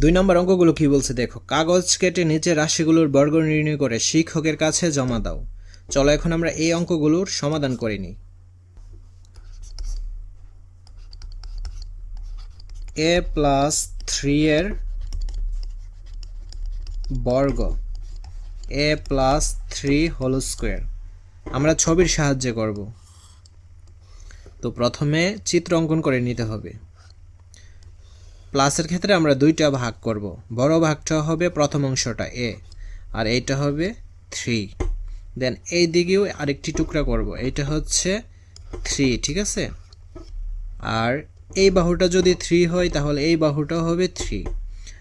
দুই নম্বর অঙ্কগুলো কি বলছে দেখো, কাগজ কেটে নিচে রাশিগুলোর বর্গ নির্ণয় করে শিক্ষকের কাছে জমা দাও। চলো এখন আমরা এই অঙ্কগুলোর সমাধান করে নিই। এ প্লাস থ্রি এর বর্গ, A plus three whole square. আমরা ছবির সাহায্যে করব। তো প্রথমে চিত্র অঙ্কন করে নিতে হবে। প্লাসের ক্ষেত্রে আমরা দুইটা ভাগ করব। বড় ভাগটা হবে প্রথম অংশটা এ আর এইটা হবে থ্রি দেন এই দিকেও আরেকটি টুকরা করব। এইটা হচ্ছে থ্রি ঠিক আছে? আর এই বাহুটা যদি থ্রি হয়, তাহলে এই বাহুটাও হবে থ্রি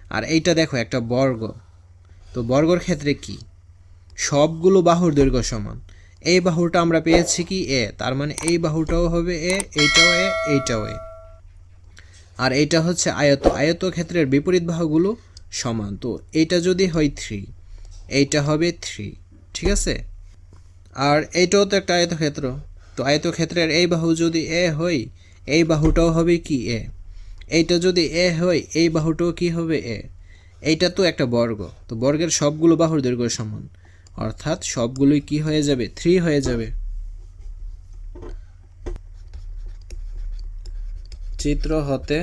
আর এইটা দেখো, একটা বর্গ। তো বর্গর ক্ষেত্রে কি? সবগুলো বাহুর দৈর্ঘ্য সমান। এই বাহুটা আমরা পেয়েছি কি এ তার মানে এই বাহুটাও হবে এ এইটাও এ এইটাও এ আর এইটা হচ্ছে আয়ত। আয়ত ক্ষেত্রের বিপরীত বাহুগুলো সমান। তো এইটা যদি হয় থ্রি এইটা হবে থ্রি ঠিক আছে? আর এইটাও তো একটা আয়তক্ষেত্র। তো আয়তক্ষেত্রের এই বাহু যদি এ হয়, এই বাহুটাও হবে কি এ এইটা যদি এ হয়, এই বাহুটাও কি হবে এ এইটা তো একটা বর্গ। তো বর্গের সবগুলো বাহুর দৈর্ঘ্য সমান। অর্থাৎ সবগুলোই কি হয়ে যাবে? থ্রি হয়ে যাবে। চিত্র হতে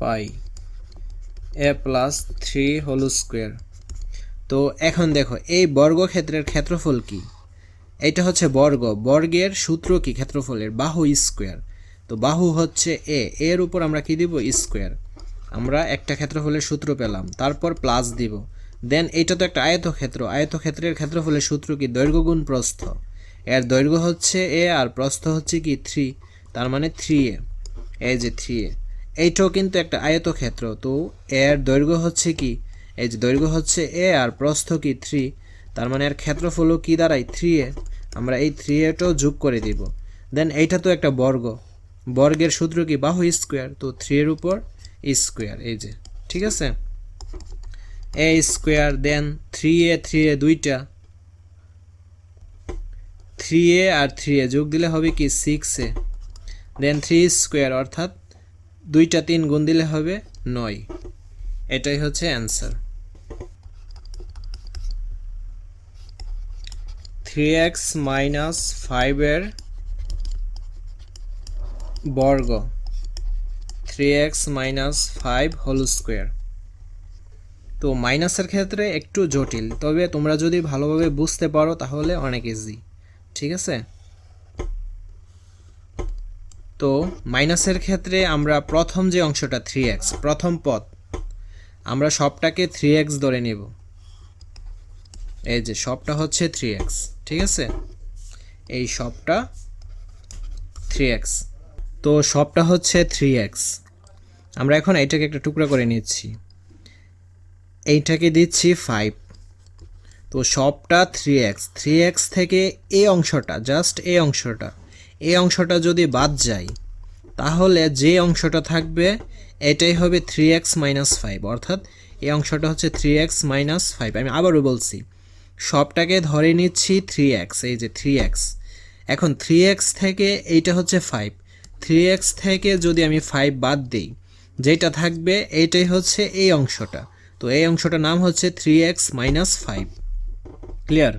পাই। A plus three whole square তো এখন দেখো, এই বর্গক্ষেত্রের ক্ষেত্রফল কি? এটা হচ্ছে বর্গ। বর্গের সূত্র কি ক্ষেত্রফলের? বাহু স্কোয়ার তো বাহু হচ্ছে এ এর উপর আমরা কি দিব? স্কোয়ার আমরা একটা ক্ষেত্রফলের সূত্র পেলাম। তারপর প্লাস দিব। দেন এটা তো একটা আয়তক্ষেত্র। আয়তক্ষেত্রের ক্ষেত্রফলের সূত্র কি? দৈর্ঘ্য গুণ প্রস্থ। এর দৈর্ঘ্য হচ্ছে এ আর প্রস্থ হচ্ছে কি? থ্রি তার মানে থ্রি এ এই যে থ্রি এ এইটাও কিন্তু একটা আয়তক্ষেত্র। তো এর দৈর্ঘ্য হচ্ছে কি? এই যে দৈর্ঘ্য হচ্ছে এ আর প্রস্থ কি থ্রি তার মানে এর ক্ষেত্রফলও কি দাঁড়ায়? থ্রি এ আমরা এই থ্রি এটাও যোগ করে দিব। দেন এইটা তো একটা বর্গ। বর্গের সূত্র কি? বাহু স্কোয়ার তো থ্রি এর উপর স্কোয়ার এই যে, ঠিক আছে? A square then three A three A দুইটা। থ্রি এ আর থ্রি এ যোগ দিলে হবে কি six A then three square অর্থাৎ দুইটা তিন গুণ দিলে হবে নয়। এটাই হচ্ছে অ্যান্সার থ্রি এক্স মাইনাস ফাইভের বর্গ। Three X minus five whole square তো মাইনাসের ক্ষেত্রে একটু জটিল, তবে তোমরা যদি ভালোভাবে বুঝতে পারো তাহলে অনেক ইজি ঠিক আছে? তো মাইনাসের ক্ষেত্রে আমরা প্রথম যে অংশটা থ্রি এক্স প্রথম পদ আমরা সবটাকে থ্রি এক্স ধরে নেব। এই যে সবটা হচ্ছে থ্রি এক্স ঠিক আছে? এই সবটা থ্রি এক্স তো সবটা হচ্ছে থ্রি এক্স আমরা এখন এইটাকে একটা টুকরা করে নিচ্ছি। এইটাকে দিচ্ছি ফাইভ তো সবটা থ্রি এক্স থ্রি এক্স থেকে এই অংশটা জাস্ট এই অংশটা। এই অংশটা যদি বাদ যায়, তাহলে যে অংশটা থাকবে, এটাই হবে থ্রি এক্স মাইনাস ফাইভ অর্থাৎ এই অংশটা হচ্ছে থ্রি এক্স মাইনাস ফাইভ আমি আবারও বলছি, সবটাকে ধরে নিচ্ছি থ্রি এক্স এই যে থ্রি এক্স এখন থ্রি এক্স থেকে এইটা হচ্ছে ফাইভ থ্রি এক্স থেকে যদি আমি ফাইভ বাদ দিই, যেটা থাকবে, এইটাই হচ্ছে এই অংশটা। তো এই অংশটার নাম হচ্ছে three X minus five clear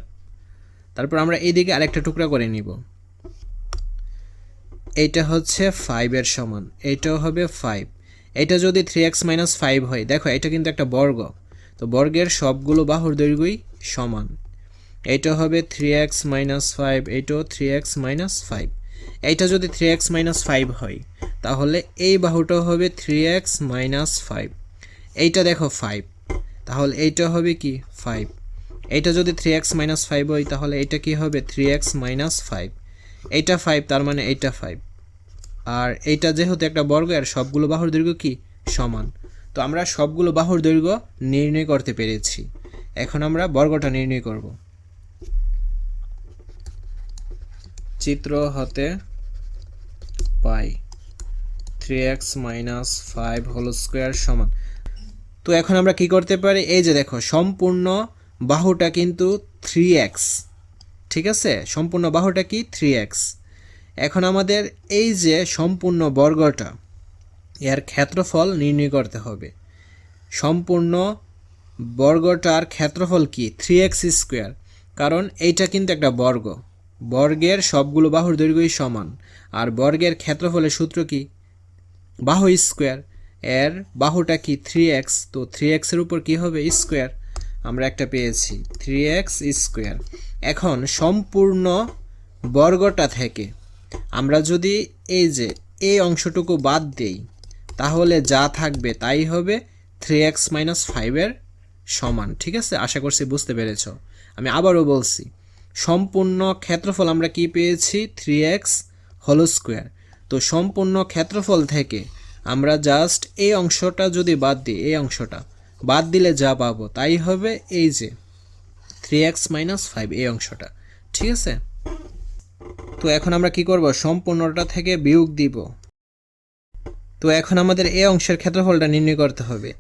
তারপর আমরা এইদিকে আরেকটা টুকরা করে নিব। এইটা হচ্ছে ফাইভের সমান, এইটাও হবে ফাইভ এটা যদি থ্রি এক্স মাইনাস ফাইভ হয়, দেখো এটা কিন্তু একটা বর্গ। তো বর্গের সবগুলো বাহুর দৈর্ঘ্যই সমান। এইটা হবে থ্রি এক্স মাইনাস ফাইভ এইটাও থ্রি এক্স মাইনাস ফাইভ এইটা যদি থ্রি এক্স মাইনাস ফাইভ হয়, তাহলে এই বাহুটাও হবে থ্রি এক্স মাইনাস ফাইভ এইটা দেখো ফাইভ তাহলে এইটা হবে কি? ফাইভ এইটা যদি থ্রি এক্স মাইনাস ফাইভ হয়, তাহলে এইটা কি হবে? থ্রি এক্স মাইনাস ফাইভ এইটা ফাইভ তার মানে এইটা ফাইভ আর এইটা যেহেতু একটা বর্গ আর সবগুলো বাহুর দৈর্ঘ্য কি? সমান। তো আমরা সবগুলো বাহুর দৈর্ঘ্য নির্ণয় করতে পেরেছি। এখন আমরা বর্গটা নির্ণয় করব। চিত্র হতে পাই। Three X minus five whole square সমান। তো এখন আমরা কি করতে পারি? এই যে দেখো, সম্পূর্ণ বাহুটা কিন্তু থ্রি এক্স ঠিক আছে? সম্পূর্ণ বাহুটা কি? থ্রি এক্স এখন আমাদের এই যে সম্পূর্ণ বর্গটা, এর ক্ষেত্রফল নির্ণয় করতে হবে। সম্পূর্ণ বর্গটার ক্ষেত্রফল কি? থ্রি এক্স স্কোয়ার কারণ এইটা কিন্তু একটা বর্গ। বর্গের সবগুলো বাহুর দৈর্ঘ্যই সমান। আর বর্গের ক্ষেত্রফলের সূত্র কি? বাহু স্কোয়ার এর বাহুটা কি? থ্রি এক্স তো থ্রি এক্সের উপর কি হবে? স্কোয়ার আমরা একটা পেয়েছি। থ্রি এক্স স্কোয়ার এখন সম্পূর্ণ বর্গটা থেকে আমরা যদি এই যে এই অংশটুকু বাদ দেই, তাহলে যা থাকবে তাই হবে থ্রি এক্স মাইনাস ফাইভের সমান, ঠিক আছে? আশা করছি বুঝতে পেরেছ। আমি আবারও বলছি, সম্পূর্ণ ক্ষেত্রফল আমরা কি পেয়েছি? থ্রি এক্স হোল স্কোয়ার তো সম্পূর্ণ ক্ষেত্রফল থেকে আমরা জাস্ট এই অংশটা যদি বাদ দিই, এই অংশটা, বাদ দিলে যা পাবো তাই হবে এই যে থ্রি এক্স মাইনাস ফাইভ এই অংশটা, ঠিক আছে? তো এখন আমরা কি করব? সম্পূর্ণটা থেকে বিয়োগ দিব। তো এখন আমাদের এই অংশের ক্ষেত্রফলটা নির্ণয় করতে হবে।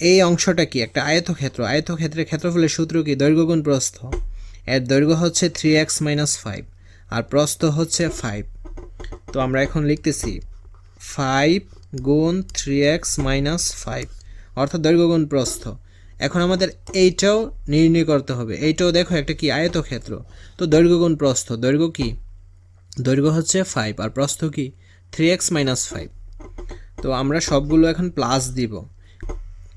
এই অংশটা কি? একটা আয়তক্ষেত্র। আয়তক্ষেত্রের ক্ষেত্রফলের সূত্র কি? দৈর্ঘ্যগুণ প্রস্থ। এর দৈর্ঘ্য হচ্ছে থ্রি এক্স মাইনাস ফাইভ আর প্রস্থ হচ্ছে ফাইভ তো আমরা এখন লিখতেছি ফাইভ গুণ থ্রি এক্স মাইনাস ফাইভ অর্থাৎ দৈর্ঘ্যগুণ প্রস্থ। এখন আমাদের এইটাও নির্ণয় করতে হবে। এইটাও দেখো একটা কি? আয়তক্ষেত্র। তো দৈর্ঘ্যগুণ প্রস্থ। দৈর্ঘ্য কি? দৈর্ঘ্য হচ্ছে ফাইভ আর প্রস্থ কি? থ্রি এক্স মাইনাস ফাইভ তো আমরা সবগুলো এখন প্লাস দিব।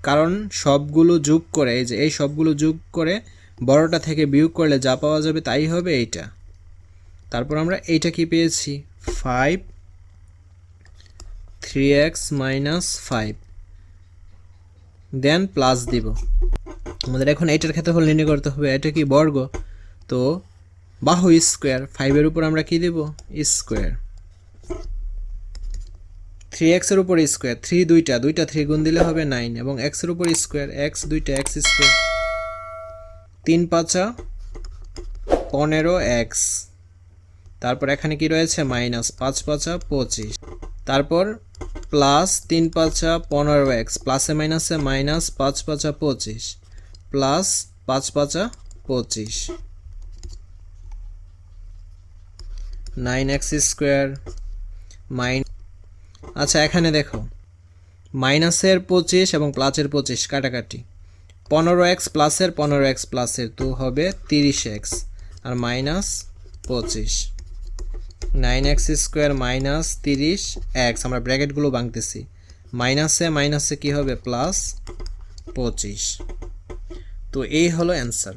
কারণ সবগুলো যোগ করে, এই যে এই সবগুলো যোগ করে বড়টা থেকে বিয়োগ করলে যা পাওয়া যাবে তাই হবে এইটা। তারপর আমরা এইটা কি পেয়েছি? Five three X minus five then plus দিব। আমাদের এখন এইটার ক্ষেত্রফল নির্ণয় করতে হবে। এটা কি বর্গ? তো বাহু স্কোয়ার ফাইভের উপর আমরা কি দেব? স্কোয়ার। থ্রি এক্সের উপর স্কোয়ার থ্রি দুইটা দুইটা থ্রি গুণ দিলে হবে নাইন এবং এক্সের উপর স্কোয়ার এক্স দুইটা এক্স স্কোয়ার। তিন পাঁচা, পনেরো এক্স তারপর এখানে কি রয়েছে? মাইনাস পাঁচ পাঁচা, পঁচিশ। তারপর প্লাস তিন পাঁচা, পনেরো এক্স প্লাসে মাইনাসে মাইনাস পাঁচ পাঁচা, পঁচিশ। প্লাস পাঁচ পাঁচা, পঁচিশ। নাইন এক্স স্কোয়ার মাইন আচ্ছা এখানে দেখো। মাইনাসের পঁচিশ এবং প্লাসের পঁচিশ কাটাকাটি। পনেরো এক্স প্লাসের পনেরো এক্স প্লাসের তো হবে তিরিশ এক্স আর মাইনাস পঁচিশ। নাইন এক্স স্কোয়ার মাইনাস তিরিশ এক্স, আমরা ব্র্যাকেটগুলো ভাঙতেছি মাইনাসে মাইনাসে কি হবে? প্লাস পঁচিশ। তো এই হলো অ্যান্সার।